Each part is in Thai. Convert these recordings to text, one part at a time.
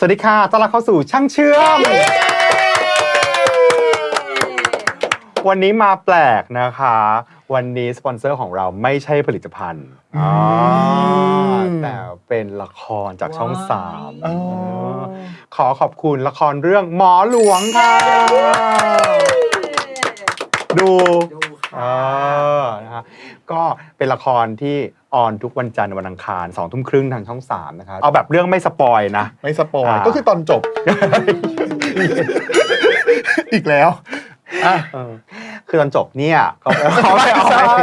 สวัสดีค่ะต้อนรับเข้าสู่ช่างเชื่อม วันนี้มาแปลกนะคะ วันนี้สปอนเซอร์ของเราไม่ใช่ผลิตภัณฑ์อ่าแต่เป็นละครจากช่องสามอ๋อ ขอขอบคุณละครเรื่องหมอหลวงค่ะ ดูดู เอค่ะอนะฮะก็เป็นละครที่ออนทุกวันจันทร์วันอังคารสองทุ่มครึ่งทางช่องสามนะคะเอาแบบเรื่องไม่สปอยนะ ไม่สปอยอ่า ก็คือตอนจบ อีกแล้วอะ เออคือตอนจบเนี่ยเขาใช่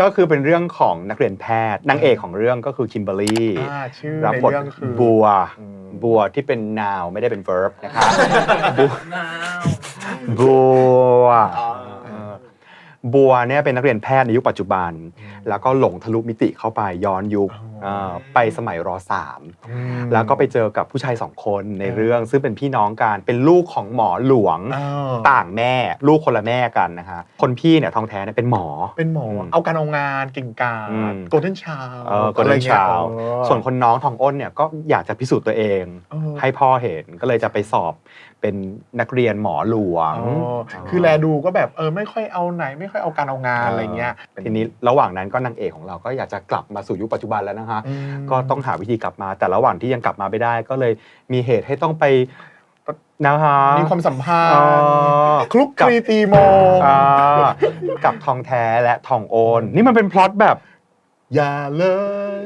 ก็คือเป็นเรื่องของนักเรียนแพทย์นางเอกของเรื่องก็คือคิมเบอรรี่อ่าชื่อรัในบทเรื่องคือ บัว อืม บัวที่เป็น noun ไม่ได้เป็น verb นะคะบัวนาวบัว อ๋อเออ บัวเนี่ยเป็นนักเรียนแพทย์ในยุคปัจจุบัน แล้วก็หลงทะลุมิติเข้าไปย้อนยุคอ๋อเออ ไปสมัยรสามอืมแล้วก็ไปเจอกับผู้ชายสองคนในเรื่องซึ่งเป็นพี่น้องกันเป็นลูกของหมอหลวงอ้าวต่างแม่ ลูกคนละแม่กันนะคะคนพี่เนี่ยทองแท้เนี่ยเป็นหมอเป็นหมออมเอาการเอางานเก่งกาอืมโกลเด้นชาวเออคนเล่นชาวส่วนคนน้องทองอ้นเนี่ยก็อยากจะพิสูจน์ตัวเอง ให้พ่อเห็นก็เลยจะไปสอบเป็นนักเรียนหมอหลวง คือแลดูก็แบบเออไม่ค่อยเอาไหน ไม่ค่อยเอาการเอางานอะไรเงี้ยทีนี้ระหว่างนั้นก็นางเอกของเราก็อยากจะกลับมาสู่ยุคปัจจุบันแล้วนะคะอืมก็ต้องหาวิธีกลับมา แต่ระหว่างที่ยังกลับมาไม่ได้ ก็เลยมีเหตุให้ต้องไปนะคะมีความสัมพันอ๋อธ์คลุกคลีตีโมอ่ากับทองแท้และทองโอน นี่มันเป็นพล็อตแบบ อย่าเลย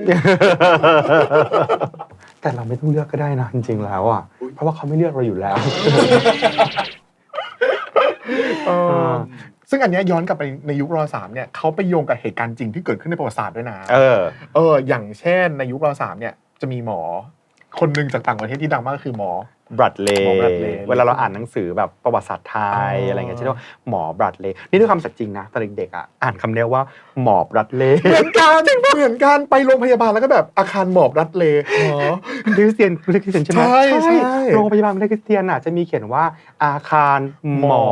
แต่เราไม่ต้องเลือกก็ได้นะจริงๆแล้วอะเพราะว่าเขาไม่เลือกเราอยู่แล้วเออ ซึ่งอันเนี้ยย้อนกลับไปในยุครสามเนี่ยเขาไปโยงกับเหตุการณ์จริงที่เกิดขึ้นในประวัติศาสตร์ด้วยนะเออ เอออย่างเช่นในยุครสามเนี่ยจะมีหมอ คนหนึ่งจากต่างประเทศที่ดังมากก็คือหมอบรัดเลหมอบรัดเลย์ เวลาเราอ่านหนังสือแบบประวัติศาสตร์ไทยอ๋อออะไรเงี้ยเช่นว่าหมอบรัดเลย์นี่ด้วยคำสัตย์จริงนะตอนเด็กๆอะอ่านคำเนี้ยว่าหมอบรัดเลย์เหมือนกันเหมือนกันไปโรงพยาบาลแล้วก็แบบอาคารหมอบรัดเลหมอคริสเตียนคริสเตียนใช่ไหมใช่ใช่โรงพยาบาลคริสเตียนอะจะมีเขียนว่าอาคารหมอหมอ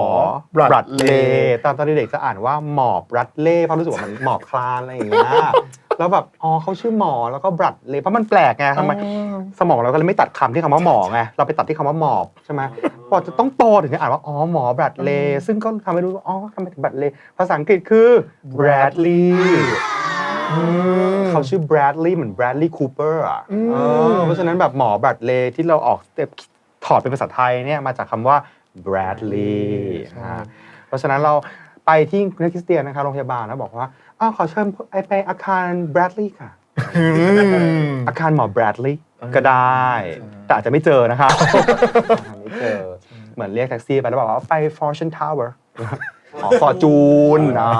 บรัดเลย์ ย์ตอนตอนเด็กๆจะอ่านว่าหมอบรัดเล่เพราะรู้สึกว่ามันหมอบคลานอะไรอย่างเงี้ยแล้วแบบอ๋อเขาชื่อหมอแล้วก็บรัดเลย์เพราะมันแปลกไงทำไม สมองเราก็เลยไม่ตัดคำที่คำว่าหมอไงเราไปตัดที่คำว่าหมอบใช่ไหมพอจะต้องโตถึงจะอ่านว่าอ๋อหมอบรัดเลย์ซึ่งก็ทำให้รู้ว่าอ๋อทำไมถึงบรัดเลย์ภาษาอังกฤษคือ Bradley เขาชื่อ Bradley เหมือน Bradley Cooper อะอืมเออเพราะฉะนั้นแบบหมอบรัดเลย์ที่เราออกถอดเป็นภาษาไทยเนี่ยมาจากคำว่า Bradley นะฮะเพราะฉะนั้นเราไปที่คริสเตียนนะคะโรงพยาบาลแล้วบอกว่าอ้าวขอเชิญไปอาคาร Bradley ค่ะอืมอาคารหมอแบรดลีย์เออ ก็ได้ใช่แต่อาจจะไม่เจอนะครับไม่เจอ เหมือนเรียกแท็กซี่ไปแล้วบอกว่าไป Fortune Tower อ๋อฟอร์จูนอ่า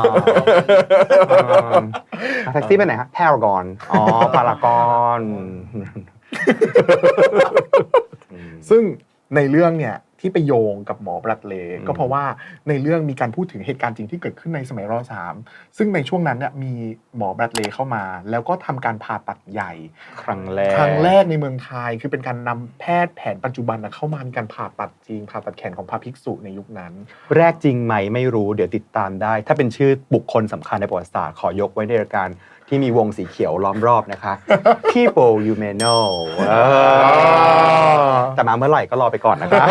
อ่าแท็กซี่ไปไหนฮะ Paragon อ๋อพารากอนซึ่งในเรื่องเนี่ย ที่ไปโยงกับหมอบรัดเลย์อืมก็เพราะว่าในเรื่องมีการพูดถึงเหตุการณ์จริงที่เกิดขึ้นในสมัยรสามซึ่งในช่วงนั้นเนี่ยมีหมอบรัดเลย์เข้ามา แล้วก็ทำการผ่าตัดใหญ่ครั้งแรกครั้งแรกในเมืองไทยคือเป็นการนำแพทย์แผนปัจจุบันนะเข้ามามีการผ่าตัดจริงผ่าตัดแขนของพระภิกษุในยุคนั้น แรกจริงไหมไม่รู้เดี๋ยวติดตามได้ ถ้าเป็นชื่อบุคคลสำคัญในประวัติศาสตร์ขอยกไว้ในรายการ ที่มีวงสีเขียวล้อมรอบนะคะ People you may know เออแต่มาเมื่อไหร่ก็รอไปก่อนนะคะ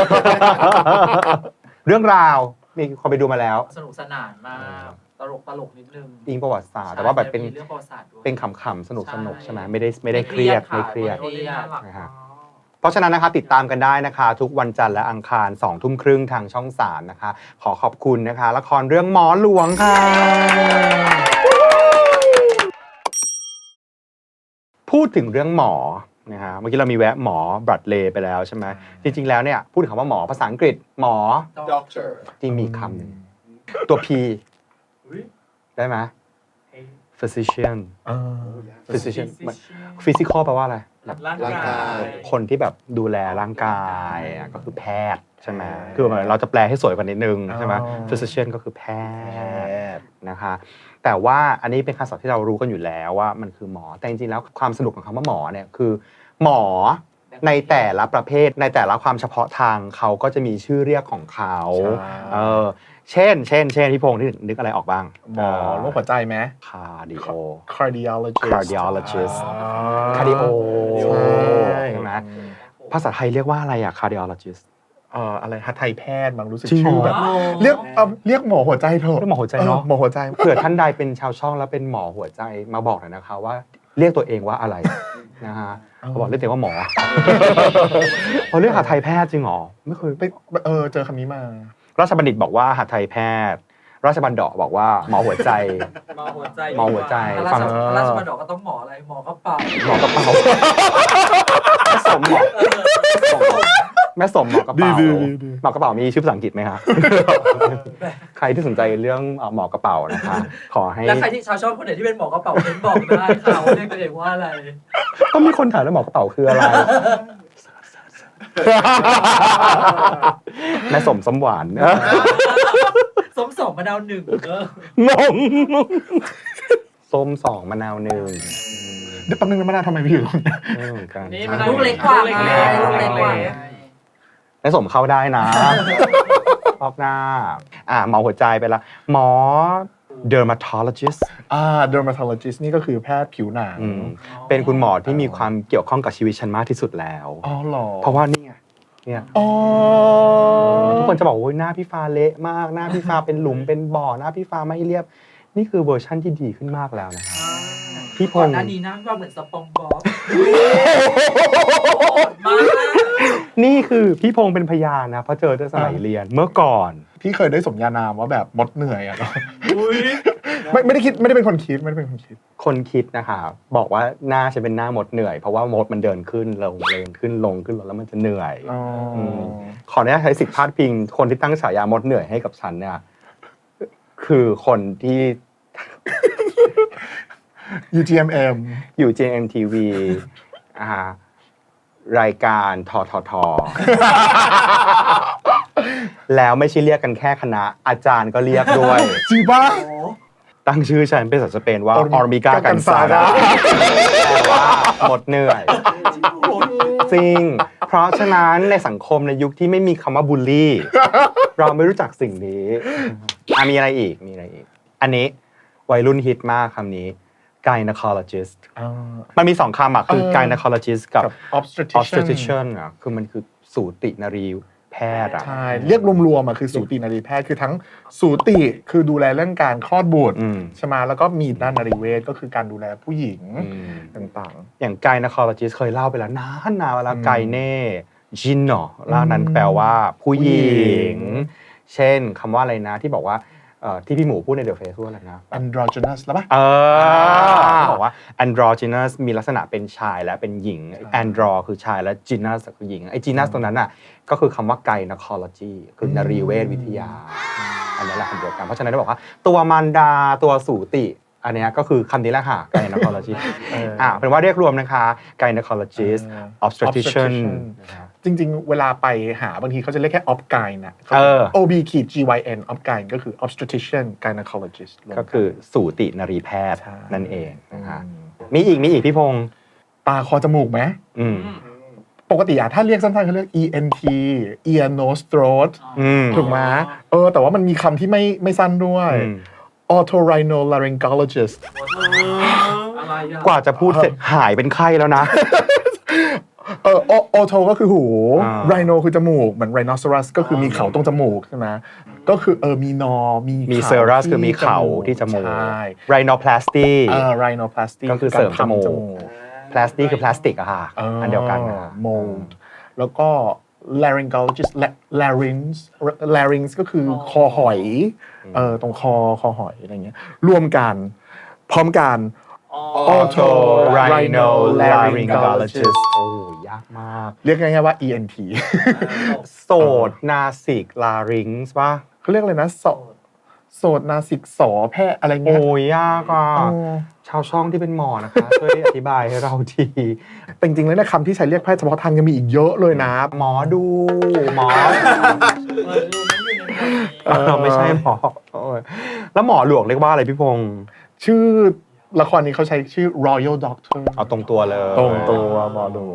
เรื่องราวมีคนไปดูมาแล้ว สนุกสนานมาก ตลกตลกนิดนึงอิงประวัติศาสตร์ แต่ว่าแบบเป็นมีเรื่องประวัติศาสตร์ด้วย เป็นขำๆ สนุกสนุกใช่ใช่ไหมไม่ได้ไม่ได้เครียดไม่เครียด ไม่เครียด นะฮะ เพราะฉะนั้นนะคะติดตามกันได้นะคะ ทุกวันจันทร์และอังคาร2องทุ่มครึ่งทางช่อง 3 นะคะ ขอขอบคุณนะคะ ละครเรื่องหมอหลวงค่ะ ดถึงเรื่องหมอนะฮะเมื่อกี้เรามีแวะหมอบรัดเลย์ไปแล้วใช่ไหมจริง ๆ แล้วเนี่ยพูดถึงคำว่าหมอภาษาอังกฤษหมอ Doctor จริงมีอีกคำหนึ่งตัว P อุ๊ยได้ไหม physician เออ physician มัน physical แปลว่าอะไร ร่างร่างกากายยคนที่แบบดูแลร่างกายอะก็คือแพทย์ ใช่ไหมใช่คือเหมือนเราจะแปลให้สวยกว่านิดนึงใช่ไหมอ๋อ physician ก็คือแพแพทย์ทย์นะคะ แต่ว่าอันนี้เป็นคำศัพท์ที่เรารู้กันอยู่แล้วว่ามันคือหมอ แต่จริงๆแล้วความสนุกของคำว่าหมอเนี่ยคือ หมอในแต่ละประเภทในแต่ละความเฉพาะทางเขาก็จะมีชื่อเรียกของเขาใช่เออเช่น เช่น เช่น พี่พงศ์ที่นึกอะไรออกบ้าง หมอโรคหัวใจไหมคาร์ดิโอ cardiologist cardiologist อ่าคาร์ดิโอใช่ใช่ไหมภาษาไทยเรียกว่าอะไรอะ cardiologist เอ่ออะไรฮัทไทยแพทย์บางรู้สึกจริงเหรอชื่อแบบเรียกเอาเรียกหมอหัวใจเถอะเรียกหมอหัวใจเนอะ ออหมอหัวใจ เผื่อท่านใดเป็นชาวช่องแล้วเป็นหมอหัวใจมาบอกหน่อยนะคะว่าเรียกตัวเองว่าอะไรนะฮะเขาบอกเรียกตัวเองว่าหมอเขาเรียกหาไทยแพทย์จริงเหรอไม่เคยไปเออเจอคำนี้มา ราชบัณฑิตบอกว่าหาไทยแพทย์ ราชบัณฑอบอกว่าหมอหัวใจ หมอหัวใจหมอหัวใจราฟัชงราชบัณฑิตก็ต้องหมออะไรหมอกระเป๋าหมอกระเป๋าแม่สมหมอ แม่สมหมอกระเป๋าดีดีดีดีหมอกระเป๋ามีชื่อภาษาอังกฤษไหมคะ ใครที่สนใจเรื่องเอ่อหมอกระเป๋านะคะ ขอให้แล้วใครที่ชาวช่องคนไหนที่เป็นหมอกระเป๋าเน้นบอกได้ค่ะว่าเรียกตัวเองว่าอะไร ก็มีคนถามแล้วหมอกระเป๋าคืออะไร แม่สมสมหวานเออสมสองมะนาวหนึ่งเอองงส้มสองมะนาวหนึ่งเดี๋ยวแป๊บนึงนะมานาทำไมพี่อยู่ตรงนี้ไม่เหมือนกัน นี่มันลูกเล็กกว่าไงลูกเล็กกว่า ไง แม่สมเข้าได้นะ รอบหน้า อ่าหมอหัวใจไปละ หมอ dermatologist อ่า dermatologist นี่ก็คือแพทย์ผิวหนังอืมเป็นคุณหมอที่มีความเกี่ยวข้องกับชีวิตฉันมากที่สุดแล้ว อ๋อเหรอเพราะว่านี่ไงเนี่ย อ๋อทุกคนจะบอกว่าโอ้ยหน้าพี่ฟ้าเละมาก หน้าพี่ฟ้าเป็นหลุมเป็นบ่อหน้าพี่ฟ้าไม่เรียบ นี่คือเวอร์ชั่นที่ดีขึ้นมากแล้วนะครับ พี่พงษ์ก่อนหน้านี้นะว่าเหมือนสปองบ๊อบมากนี่คือพี่พงษ์เป็นพยานนะเพราะเจอตั้งสมัยเรียนเมื่อก่อน พี่เคยได้สมญานามว่าแบบมดเหนื่อยอะเนาะอุ้ยไม่ไม่ได้คิดไม่ได้เป็นคนคิดไม่ได้เป็นคนคิด คนคิดนะคะ บอกว่าหน้าฉันเป็นหน้ามดเหนื่อยเพราะว่ามดมันเดินขึ้นลงเดินขึ้นลงขึ้นลงแล้วมันจะเหนื่อยอ๋ออมขออนุญาตใช้สิทธิพาดพิง คนที่ตั้งฉายามดเหนื่อยให้กับฉันเนี่ยคือคนที่ UGMM อยู่ JMTV อ่ารายการทททแล้วไม่ใช่เรียกกันแค่คณะ อาจารย์ก็เรียกด้วย จริงป่ะโอ้ตั้งชื่อฉันเป็นภาษาสเปนว่า Ormiga ออร์มิกากันซา Cansada ดาแปลว่าหมดเหนื่อย จริง เพราะฉะนั้นในสังคมในยุคที่ไม่มีคำว่าบูลลี่ เราไม่รู้จักสิ่งนี้อะมีอะไรอีกมีอะไรอีก อันนี้วัยรุ่นฮิตมากคำนี้ gynecologist อ่ามันมีสองคำอะคือเออ gynecologist กับกับ obstetrician obstetrician อะคือมันคือสูตินรีแพทย์อะใช่เรียกรวมๆอะคือสูตินารีแพทย์คือทั้งสูติคือดูแลเรื่องการคลอดบุตรอืมใช่ไหมแล้วก็มีด้านนารีเวชก็คือการดูแลผู้หญิงอืมต่างอย่าง gynecologist เคยเล่าไปแล้วนานนานเวลาอืมไกเน่จินเนาะล่านั้นอืมแปลว่าผู้หญิผู้หญิงงเช่นคำว่าอะไรนะที่บอกว่า เอ่อที่พี่หมูพูดในเดอะเฟซว่าอะไรนะๆ androgynous แล้วปะ เอออ่าเขาบอกว่า androgynous มีลักษณะเป็นชายและเป็นหญิงใช่ andro คือชายและ gynous คือหญิงไอ้ gynous ตรงนั้นน่ะก็คือคำว่า gynecology คืออนรีเวชวิทยา อันนี้แหละคำเดียวกันเพราะฉะนั้นได้บอกว่า ตัวมารดาตัวสูติ อันเนี้ยก็คือคำนี้แหละค่ะ gynecology เอออ่าเป็นว่าเรียกรวมนะคะ gynecologist เออ obstetrician obstetrician นะครับ จริง ๆ เวลาไปหาบางทีเขาจะเรียกแค่ ob gyn นะ เออ ob ขีด gyn ob gyn ก็คือ obstetrician gynecologist รวมนก็คือสูตินรีแพทย์ใช่นั่นเองนะคะอืมมีอีกมีอีกพี่พงษ์ตาคอจมูกไหม อืม ปกติอะถ้าเรียกสั้นๆเขาเรียก ENT ear nose throat อืมถูกไหมเออ แต่ว่ามันมีคำที่ไม่ไม่สั้นด้วย อืม otorhinolaryngologist อะไรอะกว่าจะพูดเสร็จหายเป็นไข้แล้วนะ เออ o- oto ก็คือหูอ่า rhino คือจมูก เหมือน rhinoceros ก็คือมีเขาตรงจมูกใช่ไหมก็คือเออมีนอมีมีขาเซอรัสที่คือมีเขาที่จมูกใช่ rhinoplasty เออ rhinoplasty ก็คือเสริมจมูการทำ plasty คือพลาสติกอะค่ะอันเดียวกันนะคะ mold แล้วก็ laryngologist la- larynx larynx ก็คือคอหอยเออตรงคอคอหอยอะไรเงี้ยรวมกัน พร้อมกัน otorhinolaryngologist โอ้ยากมาก เรียกง่ายๆว่า ENT โสดนาสิกลาริงส์ป่ะเขาเรียกอะไรนะโสโสดนาสิกสอแพทย์อะไรเงี้โอ้ยยยากอะเออชาวช่องที่เป็นหมอนะคะช่วยอธิบายให้เราที แต่จริงๆแล้วเนยคำที่ใช้เรียกแพทย์เฉพาะทางยังมีอีกเยอะเลยนะ หมอดู หมอเออดูมันอยู่ในนี้เออไม่ใช่หมอโอ้ยแล้วหมอหลวงเรียกว่าอะไรพี่พงษ์ชื่อ ละครนี้เขาใช้ชื่อ Royal Doctor เอาตรงตัวเลยตรงตัวหมอดู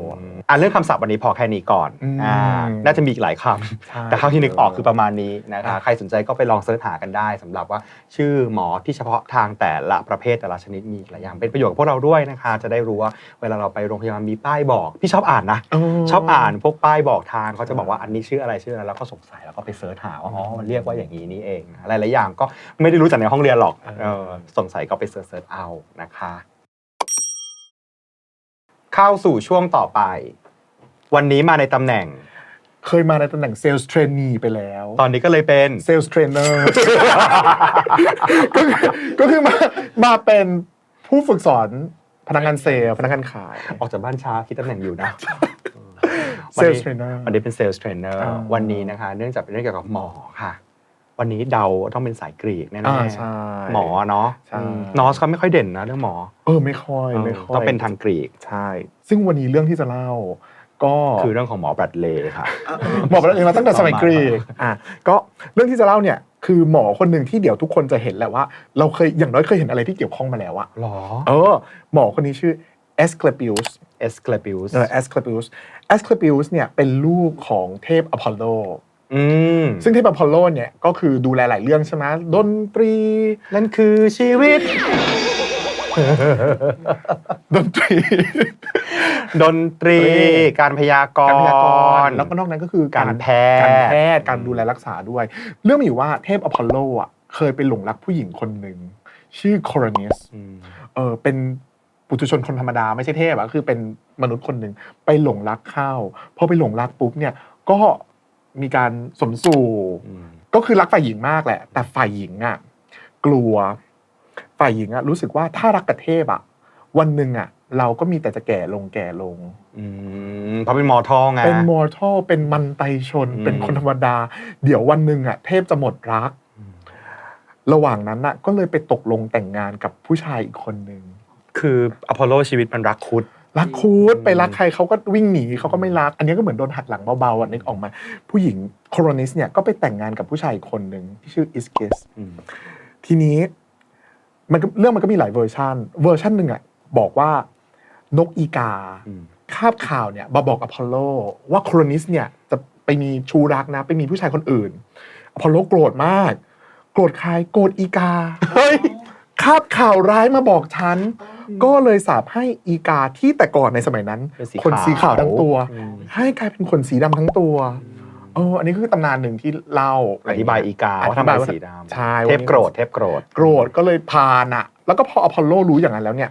อะเรื่องคำศัพท์วันนี้พอแค่นี้ก่อนอืมอ่าน่าจะมีอีกหลายคใช่ำแต่เท่าที่นึกออกคือประมาณนี้นะคะอะใครสนใจก็ไปลองเสิร์ชหากันได้สำหรับว่าชื่อหมอที่เฉพาะทางแต่ละประเภทแต่ละชนิดมีหลายอย่างเป็นประโยชน์กับพวกเราด้วยนะคะ จะได้รู้ว่าเวลาเราไปโรงพยาบาลมีป้ายบอกพี่ชอบอ่านนะ ชอบอ่านพวกป้ายบอกทางเขาจะบอกว่าอันนี้ชื่ออะไรชื่ออะไรแล้วก็สงสัยแล้วก็ไปเสิร์ชหาว่าอ๋อมันเรียกว่าอย่างนี้นี่เองนะหลายๆอย่างก็ไม่ได้รู้จากในห้องเรียนหรอกอ่าเออสงสัยก็ไปเสิร์ชเสิร์ชเอานะคะ เข้าสู่ช่วงต่อไป วันนี้มาในตำแหน่ง เคยมาในตำแหน่ง Sales Trainee ไปแล้วตอนนี้ก็เลยเป็น Sales Trainer ก็คือก็คือมามาเป็นผู้ฝึกสอนพนักงานเซลล์พนักงานขาย ออกจากบ้านช้าคิดตำแหน่งอยู่นะ Sales Trainer วันนี้เป็น Sales Trainer อ่าวันนี้นะคะ เนื่องจากเป็นเรื่องเกี่ยวกับหมอค่ะ วันนี้เดาต้องเป็นสายกรีกแน่อ่าใช่ๆหมอเนาะใช่นอสเขาไม่ค่อยเด่นนะเรื่องหมอเออไม่ค่อยไม่ค่อยต้องเป็นทางกรีก ใช่ ซึ่งวันนี้เรื่องที่จะเล่า ก็คือเรื่องของหมอแบรดเลย์ค่ะบอกไปแล้วเองมาตั้งแต่สมัยกรีกอะก็เรื่องที่จะเล่าเนี่ยคือหมอคนหนึ่งที่เดี๋ยวทุกคนจะเห็นแหละว่า เราเคยอย่างน้อยเคยเห็นอะไรที่เกี่ยวข้องมาแล้วอะหรอเออ หมอคนนี้ชื่อ Asclepius เอสเคลปิวสเออ Asclepius Asclepius เนี่ยเป็นลูกของเทพอพอลโลอืม ซึ่งเทพอพอลโลเนี่ยก็คือดูแลหลายเรื่องใช่ไหมดนตรี นั่นคือชีวิต ดนตรี ดนตรี การพยากการพยากรรณ์ ณ์แล้วก็นอกนั้นก็คือการแพทย์ การแพทย์การดูแลรักษาด้วย เรื่องมีอยู่ว่าเทพอพอลโลอะเคยไปหลงรักผู้หญิงคนหนึ่งชื่อโครนิสอืม เออเป็นปุถุชนคนธรรมดาไม่ใช่เทพอะคือเป็นมนุษย์คนหนึ่งไปหลงรักเข้าพอไปหลงรักปุ๊บเนี่ยก็ มีการสมสู่อืมก็คือรักฝ่ายหญิงมากแหละ แต่ฝ่ายหญิงอะกลัวฝ่ายหญิงอะรู้สึกว่าถ้ารักกับเทพอะวันหนึ่งอะ เราก็มีแต่จะแก่ลงแก่ลงอืมเพราะเป็นหมอทองไงเป็นมอร์ทัลเป็นมันไตชนอืมเป็นคนธรรมดา เดี๋ยววันหนึ่งอะ เทพจะหมดรักอืมระหว่างนั้นอะ ก็เลยไปตกลงแต่งงานกับผู้ชายอีกคนหนึ่งคืออพอลโลชีวิตมันรักคุด รักคูดไปรักใครเขาก็วิ่งหนีเขาก็ไม่รัก อันนี้ก็เหมือนโดนหักหลังเบาๆอะนึกออกมา ผู้หญิงโครนิสเนี่ยก็ไปแต่งงานกับผู้ชายอีกคนหนึ่งที่ชื่ออิสกิสอืมทีนี้มันก็เรื่องมันก็มีหลายเวอร์ชันเวอร์ชันหนึ่งอะบอกว่านกอีกาอืมคาบข่าวเนี่ยมาบอกอพอลโลว่าโครนิสเนี่ยจะไปมีชูรักนะ ไปมีผู้ชายคนอื่นอพอลโลโกรธมาก โกรธใครโกรธอีกาเฮ้ยคาบข่าวร้ายมาบอกฉัน ก็เลยสาบให้อีกาที่แต่ก่อนในสมัยนั้น เป็นสีคนสีขาวทั้งตัวอืมให้กลายเป็นคนสีดำทั้งตัวเอออันนี้คือตำนานหนึ่งที่เล่าอธิบายอีกาว่าทำไมสีดำใช่เทพโกรธเทพโกรธ โกรธก็เลยพานอะแล้วก็พออพอลโลรู้อย่างนั้นแล้วเนี่ย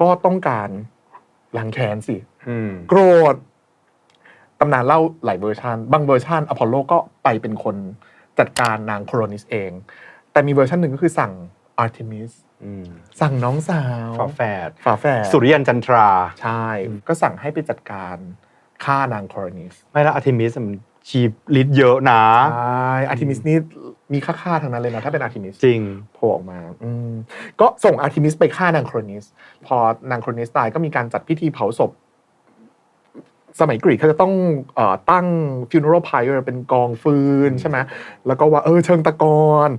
ก็ต้องการล้างแค้นสิ อืม โกรธตำนานเล่าหลายเวอร์ชันบางเวอร์ชันอพอลโลก็ไปเป็นคนจัดการนางโครนิสเอง แต่มีเวอร์ชันหนึ่งก็คือสั่งอาร์เทมิสอืม สั่งน้องสาวฝาแฝดฝาแฝดสุริยันจันทรา ใช่ ก็สั่งให้ไปจัดการฆ่านางโครนิส ไม่แล้วอาร์เทมิสมันชีพลิตเยอะนะใช่อาร์ทิมิสนี่มีค่าค่าๆทั้งนั้นเลยนะถ้าเป็นอาร์ทิมิสจริงโผล่ออกมาอืมก็ส่งอาร์ทิมิสไปฆ่านางโครนิส พอนางโครนิสตายก็มีการจัดพิธีเผาศพ สมัยกรีกเขาจะต้องเอ่อตั้ง funeral pyre เป็นกองฟืนใช่ไหมแล้วก็ว่าเออเชิงตะกอน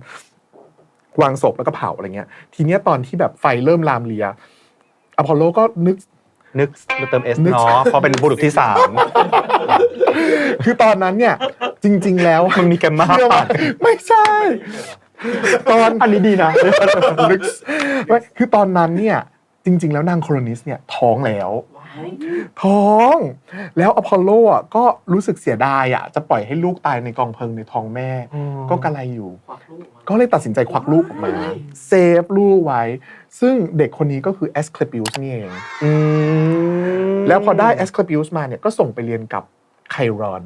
วางศพแล้วก็เผาอะไรเงี้ย ทีเนี้ยตอนที่แบบไฟเริ่มลามเลียอพอลโลก็นึกนึกเติมเอสนึกเนาะเพราะเป็นบุรุษที่สามคือตอนนั้นเนี่ย จริง ๆ แล้วมันมีแกมมาเชื่อไหมไม่ใช่ ตอนอันนี้ดีนะลึกไม่คือตอนนั้นเนี่ย จริง ๆ แล้วนางโครนิสเนี่ยท้องแล้ว ท้อง แล้วอพอลโลอะก็รู้สึกเสียดายอะจะปล่อยให้ลูกตายในกองเพลิงในท้องแม่ ก็กระไรอยู่ควักลูกมาก็เลยตัดสินใจควักลูกออกมาเซฟลูกไว้ ซึ่งเด็กคนนี้ก็คือแอสคล p ิ u สนี่เองอืมแล้วพอได้แอสคล p ิ u สมาเนี่ยก็ส่งไปเรียนกับไครอน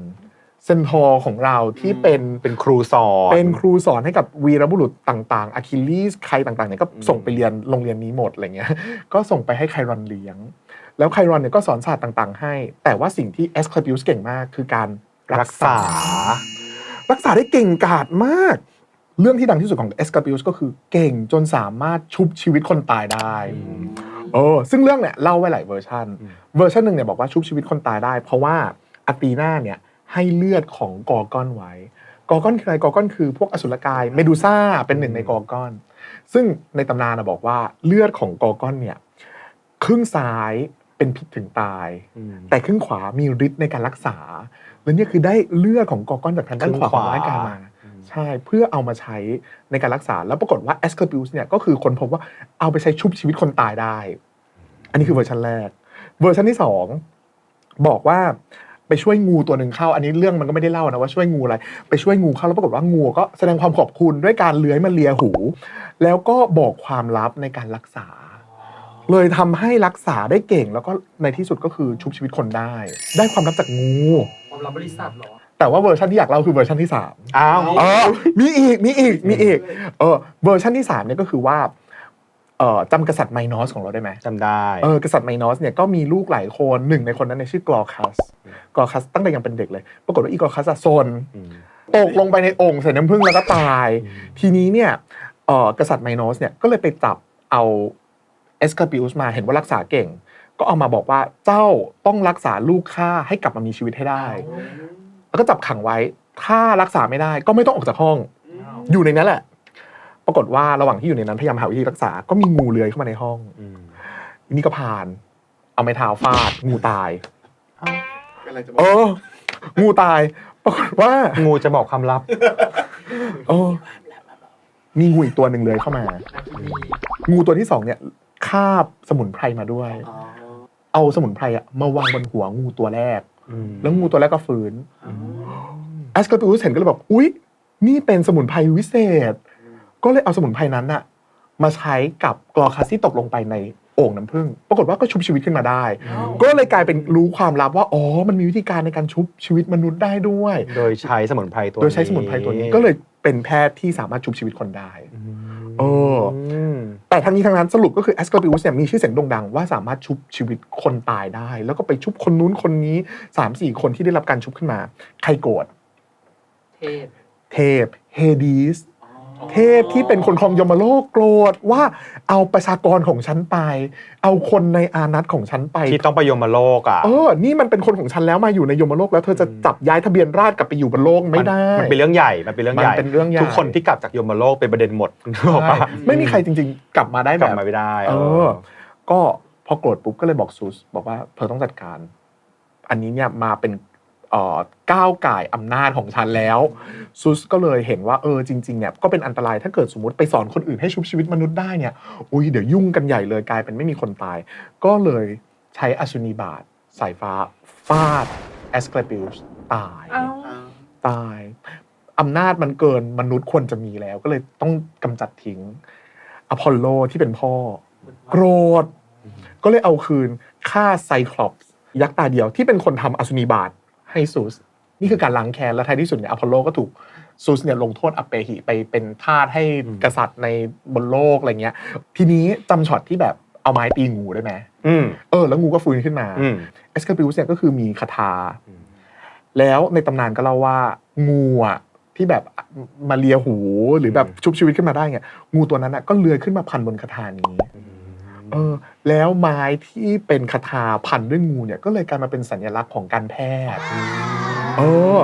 เซนทอร์ของเราที่เป็นเป็นครูสอนเป็นครูสอนให้กับวีรบุรุษต่างๆอะคิลีสใครต่างๆเนี่ยก็ส่งไปเรียนโรงเรียนนี้หมดอะไรเงี้ยก็ส่งไปให้ไครอนเลี้ยง แล้วไครอนเนี่ยก็สอนศาสตร์ต่างๆ ให้ แต่ว่าสิ่งที่เอสคล p ิ u สเก่งมากคือการรัรักกษาษา รักษาได้เก่งกาจมาก เรื่องที่ดังที่สุดของเอสคล p ิ u สก็คือเก่งจนสามารถชุบชีวิตคนตายได้เออซึ่งเรื่องเนี่ยเล่าไว้หลายเวอร์ชันอืมเวอร์ชันหนึ่งเนี่ยบอกว่าชุบชีวิตคนตายได้ เพราะว่าอาตีนาเนี่ยให้เลือดของกอร์กอนไว้ กอร์กอนคืออะไรกอร์กอนคือพวกอสุรกายเมดูซ่าเป็นหนึ่งในกอร์กอน ซึ่งในตำนานนะบอกว่าเลือดของกอร์กอนเนี่ยครึ่งซ้าย เป็นพิษถึงตาย แต่ครึ่งขวามีฤทธิ์ในการรักษา แล้วเนี่ยคือได้เลือดของกอร์กอนจากทางด้านขวาของร่างกายมาใช่เพื่อเอามาใช้ในการรักษาแล้วปรากฏว่า a s c l e p i u s เนี่ยก็คือคนพบว่าเอาไปใช้ชุบชีวิตคนตายได้ อันนี้คือเวอร์ชันแรก เวอร์ชันที่สองบอกว่าไปช่วยงูตัวหนึ่งเข้า อันนี้เรื่องมันก็ไม่ได้เล่านะว่าช่วยงูอะไร ไปช่วยงูเข้าแล้วปรากฏว่างูก็แสดงความขอบคุณด้วยการเลื้อยมาเลียหู แล้วก็บอกความลับในการรักษา เลยทำให้รักษาได้เก่ง แล้วก็ในที่สุดก็คือชุบชีวิตคนได้ ได้ความลับจากงู ความรับบริษัทเหรอ แต่ว่าเวอร์ชันที่อยากเล่าคือเวอร์ชันที่สาม อ้าว เออมีอีก มีอีก มีอีก เออ เวอร์ชันที่สามเนี่ยก็คือว่า เอ่อจำกษัตริย์ไมนอสของเราได้ไหม จำได้ เออกษัตริย์ไมนอสเนี่ยก็มีลูกหลายคนหนึ่งในคนนั้นเนี่ยชื่อกลอคัส กลอคัสตั้งแต่ยังเป็นเด็กเลย ปรากฏว่าอีกลอคัสอะซน ม ตกลงไปในโองค์ใส่น้ำผึ้งแล้วก็ตาย ทีนี้เนี่ยเอ่อกษัตริย์ไมนอสเนี่ยก็เลยไปจับเอา เอสคาปิอุสมาเห็นว่ารักษาเก่ง ก็เอามาบอกว่าเจ้าต้องรักษาลูกข้าให้กลับมามีชีวิตให้ได้ แล้วก็จับขังไว้ถ้ารักษาไม่ได้ก็ไม่ต้องออกจากห้อง อยู่ในนั้นแหละ ปรากฏว่าระหว่างที่อยู่ในนั้นพยายามหาวิธีรักษา ก็มีงูเลื้อยเข้ามาในห้องอืมอันนี่ก็ผ่าน เอาไม้เท้าฟาด งูตายอะไรจะบเออกองูตายปรากฏว่า งูจะบอกความลับเออมีงูอีกตัวหนึ่งเลยเข้ามา งูตัวที่สองเนี่ย คาบสมุนไพรมาด้วยอ๋อเอาสมุนไพรอะมาวางบนหัวงูตัวแรกอืมแล้วงูตัวแรกก็ฟื้นอ๋อแอสคาปิอุสเห็นก็เลยแบบอุ๊ย นี่เป็นสมุนไพรวิเศษ ก็เลยเอาสมุนไพรนั้นน่ะมาใช้กับกลอคัสที่ตกลงไปในโอ่งน้ำผึ้งปรากฏว่าก็ชุบชีวิตขึ้นมาได้ ก็เลยกลายเป็นรู้ความลับว่าอ๋อมันมีวิธีการในการชุบชีวิตมนุษย์ได้ด้วย โดยใช้สมุนไพรตัวโดยใช้สมุนไพรตัวนี้ก็เลยเป็นแพทย์ที่สามารถชุบชีวิตคนได้ เออมแต่ทั้งนี้ทั้งนั้นสรุปก็คือแอสคาปิอุสเนี่ยมีชื่อเสียงโด่งดังว่าสามารถชุบชีวิตคนตายได้ แล้วก็ไปชุบคนนู้นคนนี้3ามสี่คนที่ได้รับการชุบขึ้นมา ใครโกรธเทพ เทพเฮดีสอ๋อ เทพที่เป็นคนครองยมโลกโกรธว่าเอาประชากรของฉันไป เอาคนในอานัตของฉันไปที่ต้องไปยมโลกอะเออนี่มันเป็นคนของฉันแล้วมาอยู่ในยมโลกแล้วเธอจะจับย้ายทะเบียนราษฎร์กลับไปอยู่บนโลกไม่ได้มันเป็นเรื่องใหญ่มันเป็นเรื่องใหญ่มันเป็นเรื่องใหญ่ทุกคนที่กลับจากยมโลกเป็นประเด็นหมดนึกออกปะใช่ไม่มีใครจริง ๆ กลับมาได้กแบลับบบมาไม่ได้ เออ ก็พอโกรธปุ๊บก็เลยบอกซูสบอกว่าเธอต้องจัดการ อันนี้เนี่ยมาเป็นเอ่อ ก้าวไก่ายอำนาจของฉันแล้วซูสก็เลยเห็นว่าเออจริงๆเนี่ยก็เป็นอันตรายถ้าเกิดสมมติไปสอนคนอื่นให้ชุบชีวิตมนุษย์ได้เนี่ยอุ้ยเดี๋ยวยุ่งกันใหญ่เลยกลายเป็นไม่มีคนตาย ก็เลยใช้อสุนีบาตสายฟ้าฟาดแอสคลปิอุสตายเอ้าอ่าตายอำนาจมันเกินมนุษย์ควรจะมีแล้ว ก็เลยต้องกำจัดทิ้ง อพอลโลที่เป็นพ่อ โกรธ ก็เลยเอาคืนฆ่าไซคลอปส์ยักษ์ตาเดียวที่เป็นคนทำอสุนีบาต ให้ซูสนี่คือการล้างแค้นและท้ายที่สุดเนี่ยอพอลโลก็ถูกซูสเนี่ยลงโทษอัปเปหิไปเป็นทาสให้กษัตริย์ในบนโลกอะไรเงี้ย ทีนี้จำช็อตที่แบบเอาไม้ตีงูได้ไหมอืมเออ แล้วงูก็ฟื้นขึ้นมาอืมเอสคาปิอุสเนี่ยก็คือมีคาถาอืมแล้วในตำนานก็เล่าว่างูอะที่แบบมาเลียหูหรือแบบชุบชีวิตขึ้นมาได้เนี่ยงูตัวนั้นอะก็เลื้อยขึ้นมาพันบนคาถานี้ เออ แล้วไม้ที่เป็นคาถาพันด้วยงูเนี่ยก็เลยกลายมาเป็นสัญลักษณ์ของการแพทย์เออ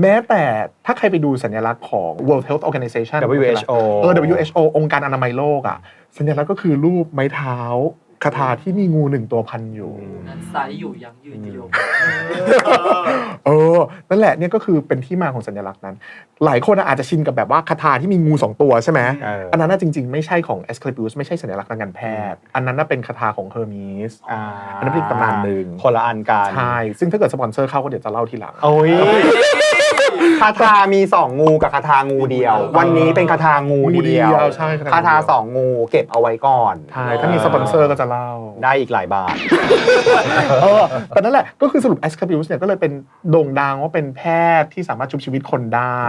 แม้แต่ถ้าใครไปดูสัญลักษณ์ของ World Health Organization WHO เออ WHO องค์การอนามัยโลกอะ สัญลักษณ์ก็คือรูปไม้เท้า คาถาที่มีงูหนึ่งตัวพันอยู่ นั้นไซส์อยู่ยังยืนโยงเออ นั่นแหละเนี่ยก็คือเป็นที่มาของสัญลักษณ์นั้น หลายคนอาจจะชินกับแบบว่าคาถาที่มีงูสองตัวใช่ไหมเอออั อันนั้นน่ะจริง ๆ ไม่ใช่ของ a s c l e p i u s ไม่ใช่สัญลักษณ์ทางการแพทย์ อันนั้นน่ะเป็นคาถาของ Hermes อ่าอันนั้นเป็นอีกตำนานหนึ่ง คนละอันกัน ใช่ ซึ่งถ้าเกิดสปอนเซอร์เข้าก็เดี๋ยวจะเล่าทีหลัง โอ้ย คาถามีสองงูกับคาถางูเดียว วันนี้เป็นคาถางูเดียวงูเดียวใช่คาถางูเดียวคาถาสองงูเก็บเอาไว้ก่อนใช่ถ้ามีสปอนเซอร์ก็จะเล่า ได้อีกหลายบาท เออแต่นั่นแหละก็คือสรุป a s c l e p i u s เนี่ยก็เลยเป็นโด่งดังว่าเป็นแพทย์ที่สามารถชุบชีวิตคนได้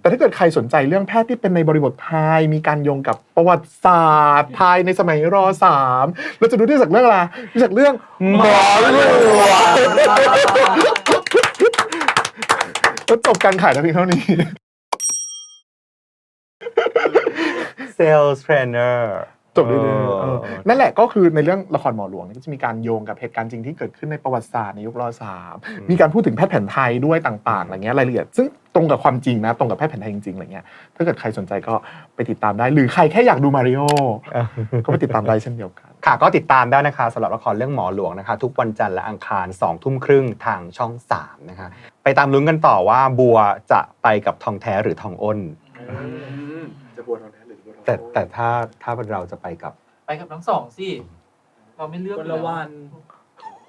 แต่ถ้าเกิดใครสนใจเรื่องแพทย์ที่เป็นในบริบทไทย มีการโยงกับประวัติศาสตร์ไทยในสมัยรสามเราจะดูได้จากเรื่องอะไรดูจากเรื่องหมอหลวง แล้วจบการขายแต่เพียงเท่านี้ Sales Trainer จบเรื่อยๆเออเออนั่นแหละก็คือในเรื่องละครหมอหลวงเนี่ยก็จะมีการโยงกับเหตุการณ์จริงที่เกิดขึ้นในประวัติศาสตร์ในยุครสามมีการพูดถึงแพทย์แผนไทยด้วยต่างๆอะไรเงี้ยรายละเอียดซึ่งตรงกับความจริงนะ ตรงกับแพทย์แผนไทยจริงๆอะไรเงี้ยถ้าเกิดใครสนใจก็ไปติดตามได้ หรือใครแค่อยากดูมาริโอก็ไปติดตามได้เช่นเดียวกัน ค่ะก็ติดตามได้นะคะสำหรับละครเรื่องหมอหลวงนะคะ ทุกวันจันทร์และอังคาร2องทุ่มครึ่งทางช่อง 3 นะคะ ไปตามลุ้นกันต่อว่าบัวจะไปกับทองแท้หรือทองอ้น จะบัวทองแท้หรือบัวทองแต่แต่ถ้าถ้าเราจะไปกับไปกับทั้งสองสิ เราไม่เลือกคนละวัน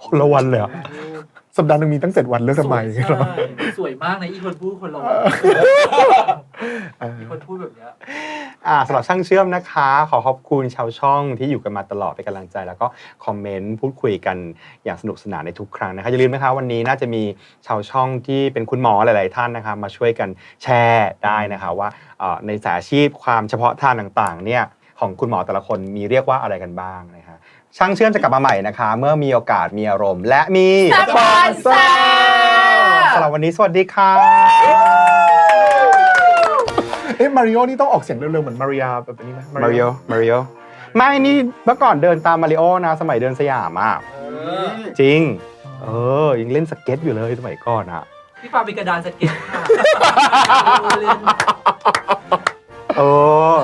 คนละวันเลยเหรอ สัปดาห์หนึงมีตั้งเจ็ดวันเลือกทำไมใช่สวยมากนะอีคนพูดคนละวันเออมีคนพูดแบบเนี้ยอ่าสำหรับช่างเชื่อมนะคะ ขอขอบคุณชาวช่องที่อยู่กันมาตลอดเป็นกำลังใจ แล้วก็คอมเมนต์พูดคุยกันอย่างสนุกสนานในทุกครั้งนะคะอย่าลืมนะคะวันนี้น่าจะมีชาวช่องที่เป็นคุณหมอหลาย ๆ ท่านนะคะมาช่วยกันแชร์ได้นะคะว่าเอ่อในสายอาชีพความเฉพาะทางต่าง ๆ เนี่ยของคุณหมอแต่ละคนมีเรียกว่าอะไรกันบ้างนะคะ ช่างเชื่อมจะกลับมาใหม่นะคะ เมื่อมีโอกาสมีอารมณ์ และมีสปอนเซอร์สำหรับวันนี้สวัสดีค่ะเอ๊ะมาริโอนี่ต้องออกเสียงเร็วๆเหมือนมาริยาแบบนี้ไหมมาริโอมาริโอไม่นี่เมื่อก่อนเดินตามมาริโอนะ สมัยเดินสยามอะจริง เออยังเล่นสเก็ตอยู่เลยสมัยก่อนอะพี่ฟามีกระดานสเก็ตค่ะเล่นเออ